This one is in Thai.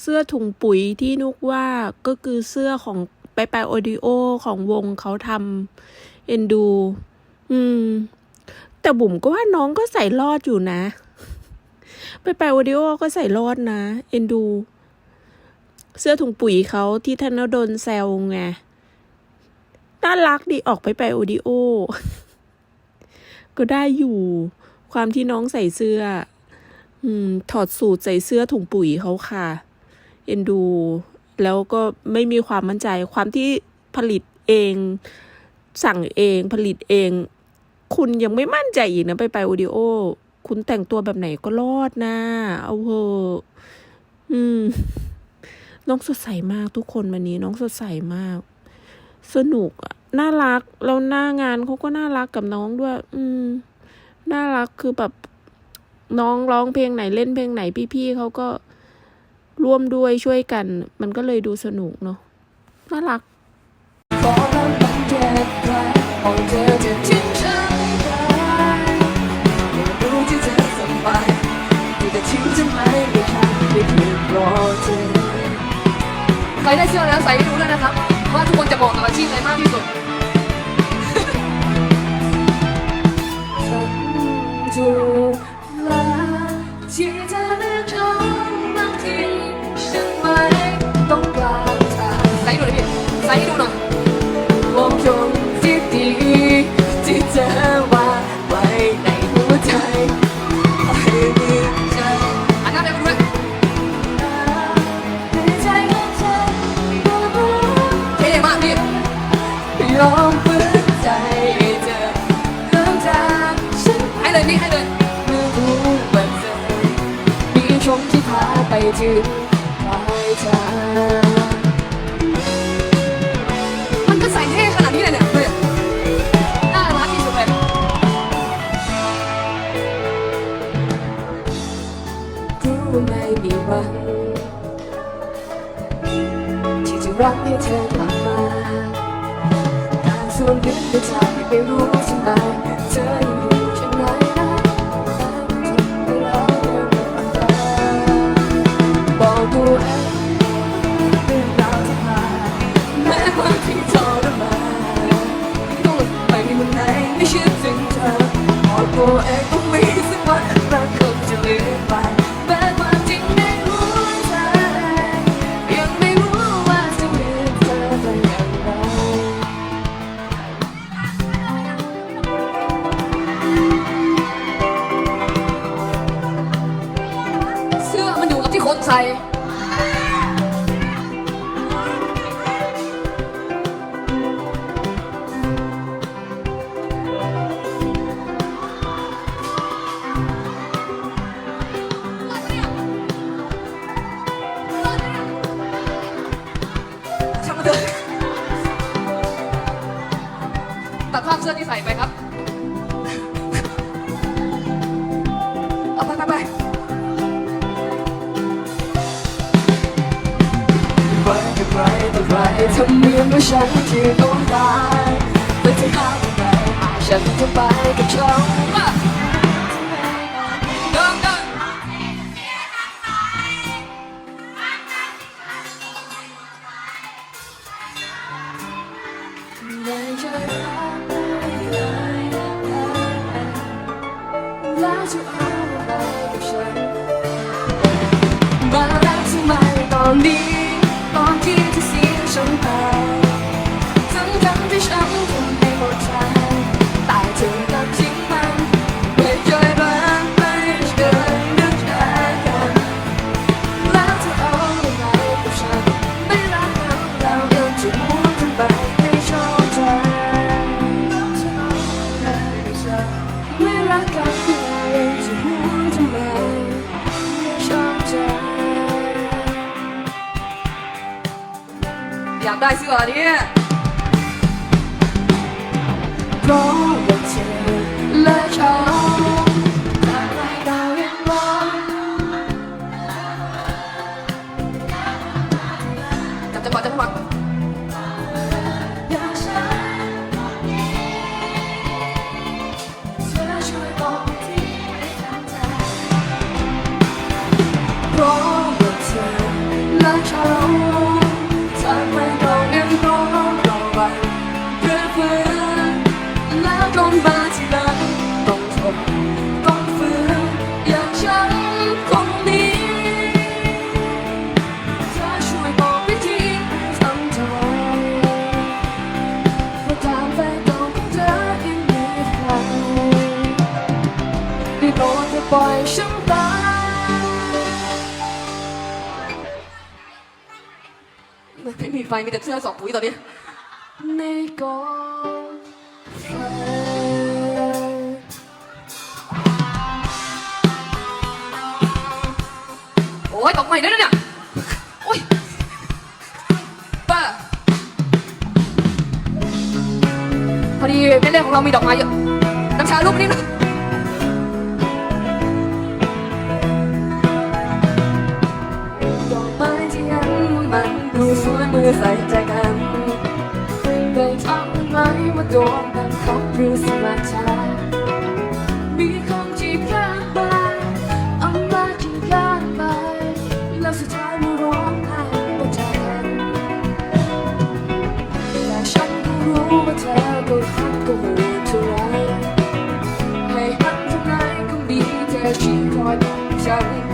เสื้อถุงปุ๋ยที่นุกว่าก็คือเสื้อของไปไปโอดิโอของวงเขาทำเอ็นดู อืม แต่บุ๋มก็ว่าน้องก็ใส่รอดอยู่นะ ไปไปโอดิโอก็ใส่รอดนะ เอ็นดู เสื้อถุงปุ๋ยเขาที่ธนดลแซวไง น่ารักดีออกไปไปโอดิโอ ก็ได้อยู่ ความที่น้องใส่เสื้อ อืม ถอดสูตรใส่เสื้อถุงปุ๋ยเขาค่ะ เอ็นดู แล้วก็ไม่มีความมั่นใจ ความที่ผลิตเอง สั่งเองผลิตเอง คุณยังไม่มั่นใจอีกนะไปไปโอดิโอ คุณแต่งตัวแบบไหนก็รอดนะ เอาเถอะอืม น้องสดใสมากทุกคนวันนี้ น้องสดใสมาก สนุกอะน่ารักแล้วหน้างานเขาก็น่ารักกับน้องด้วย อืม น่ารักคือแบบน้องร้องเพลงไหนเล่นเพลงไหนพี่ๆเขาก็ ร่วมด้วยช่วยกัน มันก็เลยดูสนุกเนาะน่ารักขอแล้วมันเก็บไว้ของเธอจะทิ้งฉันไปไม่รู้ที่เธอสบายที่จะทิ้งฉันไหมไม่ทันไม่เพียงรอเธอใครได้เสื้อแล้วใส่ให้ดูด้วยนะครับ ว่าทุกคนจะบอกกับอาชีพอะไรมากที่สุด เธอวางไว้ในหัวใจให้มีเธออันนั้นเป็นด้วยในใจของเธอเท่มากพี่ยอมฝืนใจให้เธอเริ่มจากฉันให้เลยพี่ให้เลยเมื่อรู้ว่าเธอมีชมที่พาไปถึง รักที่เธอกลับมาแต่ส่วนลึกในใจไม่รู้ว่าทำไมเธอยังอยู่ เสื้อมันอยู่กับที่คนใส่ ฉันที่ต้องตายแต่ที่หาไรฉันจะไปกับเขาอะเดินเดินไม่ใช่รักไม่ได้แล้วจะเอาอะไรกับฉันมารักทำไมตอนนี้ตอนที่เธอเสียฉันไป อยากได้เนนี้เพราะว่าเธอและเขาอะไรเรายังรอจับจังหวะจังหวะอยาเธอช่วยบอกทีให้เข้าใจเพราะว่าเธอ มีไฟมีแต่เสื้อสองปุ๋ยตอนนี้ในกองไฟโอ้ยตกใหม่ได้ด้วยเนี่ยโอ้ยป้าพอดีแม่เล่นของเรามีดอกไม้เยอะน้ำชาลูกนี่นะ รือใส่ใจกันได้ทำไหมว่าโดนบังคับหรือสมาชามีคนจีบข้างไปเอามาจีบข้างไปแล้วสุดท้ายมาร้องไห้บนแทนแต่ฉันก็รู้ว่าเธอก็รักก็ห่วงเท่าไรให้หักท่าไหนก็มีเธอที่คอยบอกฉัน